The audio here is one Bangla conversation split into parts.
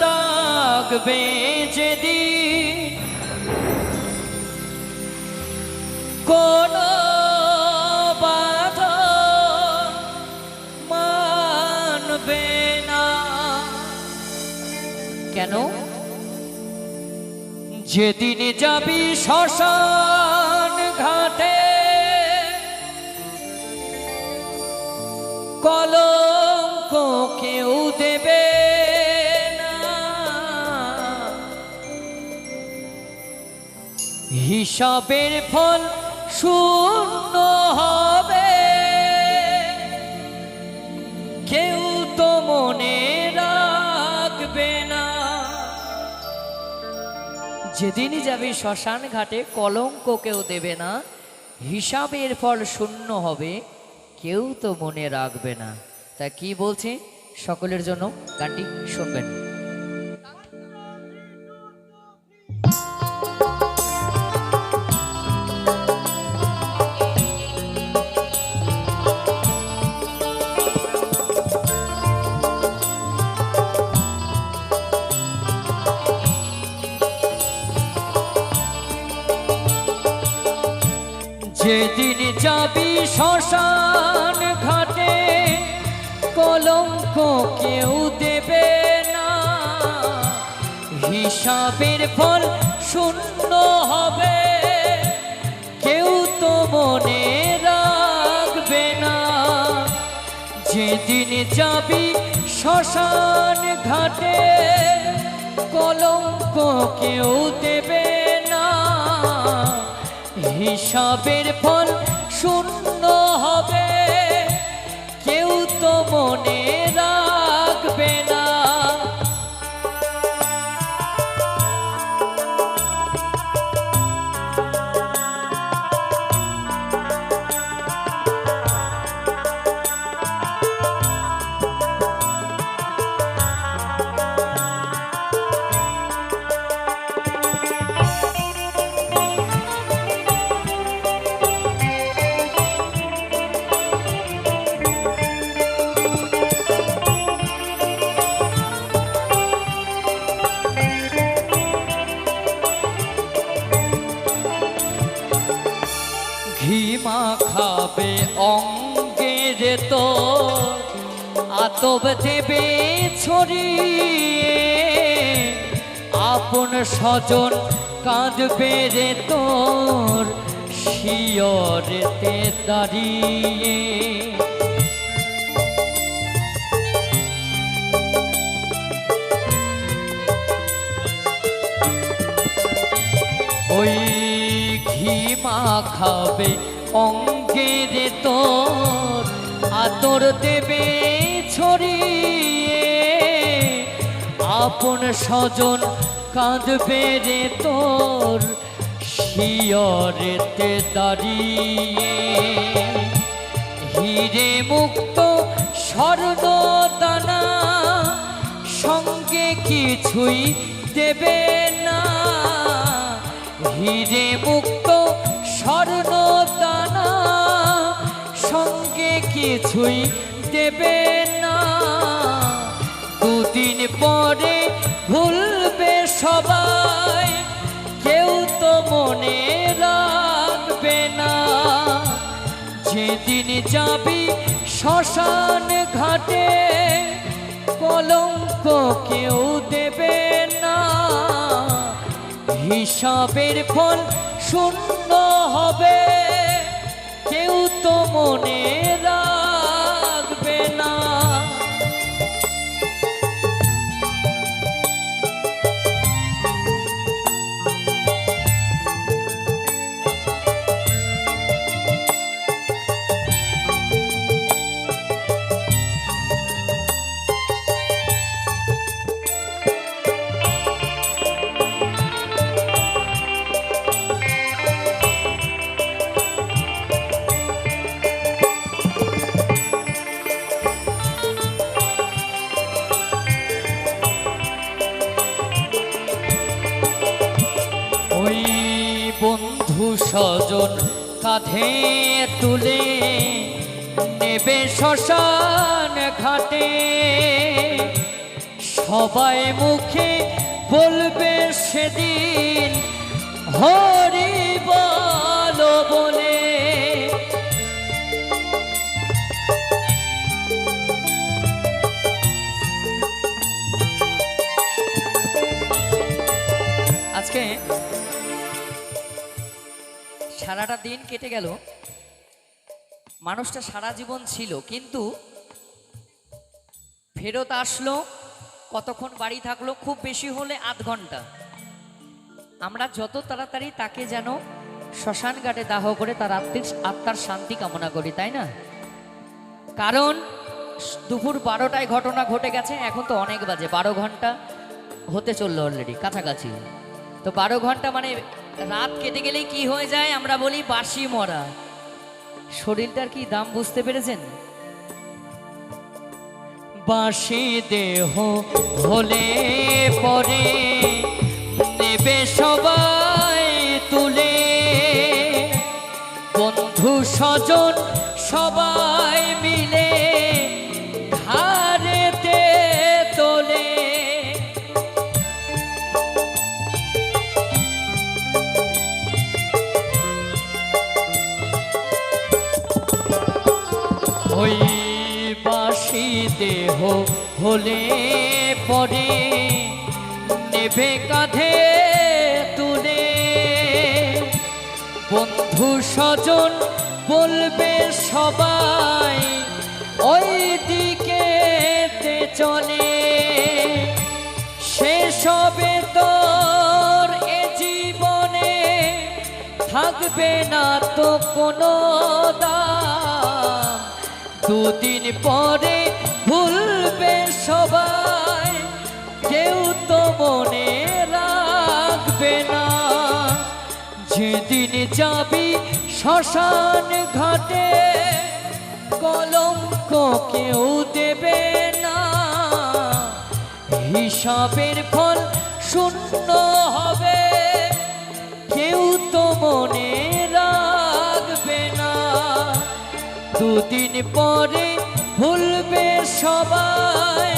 ডাকবে বাধা মানবে না। কেন? যেদিন যাবি শ্মশান ঘাটে কলঙ্ক কেউ দেবে হিসাবের ফল শূন্য হবে। কেউ তো মনে রাখবে না। যেদিনই যাবে শ্মশান ঘাটে কলঙ্ক কেউ দেবে না, হিসাবের ফল শূন্য হবে। কেউ তো মনে রাখবে না। তা কি বলছে? সকলের জন্য গানটি শুনবেন। যেদিন যাবি শ্মশান ঘাটে, কলঙ্ক কেউ দেবে না। হিসাবের ফল শূন্য হবে, কেউ তো মনে রাখবে না। যেদিন যাবি শ্মশান ঘাটে, কলঙ্ক কেউ দেবে না। হিসাবের ফল শূন্য হবে। কেউ তো মনে রাখবে আতব দেবে ছড়িয়ে। আপন স্বজন কাঁদবে রে তোর শিয়রেতে দাঁড়িয়ে। ওই ঘি খাবে অঙ্গের তোর আতর দেবে ছড়িয়ে। আপন স্বজন কাঁদবে রে তোর শিয়রেতে দাঁড়িয়ে। হিরে মুক্ত স্বর্ণ দানা সঙ্গে কিছুই দেবে না। হিরে মুক্ত স্বর্ণ কিছুই দেবে না। দুদিন পরে ভুলবে সবাই, কেউ তো মনে রাখবে না। যেদিন যাবি শ্মশান ঘাটে, কলঙ্ক কেউ দেবে না। হিসাবের ফল শূন্য হবে, কেউ তো মনে রাখবে ওই বন্ধু স্বজন কাঁধে তুলে নেবে শ্মশান ঘাটে। সবাই মুখে বলবে সেদিন হরি বল বলে। আজকে সারাটা দিন কেটে গেল। মানুষটা সারা জীবন ছিল, কিন্তু ফেরত আসলো, কতক্ষণ বাড়ি থাকল, খুব বেশি হলে আধ ঘণ্টা। আমরা যত তাড়াতাড়ি তাকে যেন শ্মশান ঘাটে দাহ করে তার আত্মিক, আত্মার শান্তি কামনা করি, তাই না? কারণ দুপুর বারোটায় ঘটনা ঘটে গেছে, এখন তো অনেক বাজে, বারো ঘণ্টা হতে চলল অলরেডি কাছাকাছি। তো বারো ঘণ্টা মানে রাত কেটে গেলেই কি হয়ে যায়? আমরা বলি বাসি মরা। শরীরটার কি দাম বুঝতে পেরেছেন? বাসি দেহ হলে পরে নেবে সবাই তুলে। বন্ধু স্বজন সবাই ওই বাসি দেহ হলে পরে নেবে কাঁধে তুলে। বন্ধু স্বজন বলবে সবাই ওই দিকে চলে সেসবে তোর এ জীবনে, থাকবে না তো কোনো দাম দুদিন পরে ভুলবে সবাই, কেউ তো মনে রাখবে না। যেদিন যাবি শ্মশান ঘাটে, কলঙ্ক কেউ দেবে না। হিসাবের ফল শূন্য হবে, কেউ তো মনে দুদিন পরে ভুলবে সবাই,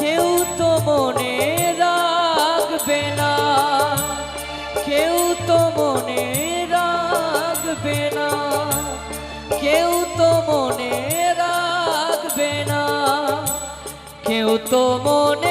কেউ তো মনে রাখবে না। কেউ তো মনে রাখবে না। কেউ তো মনে রাখবে না। কেউ তো মনে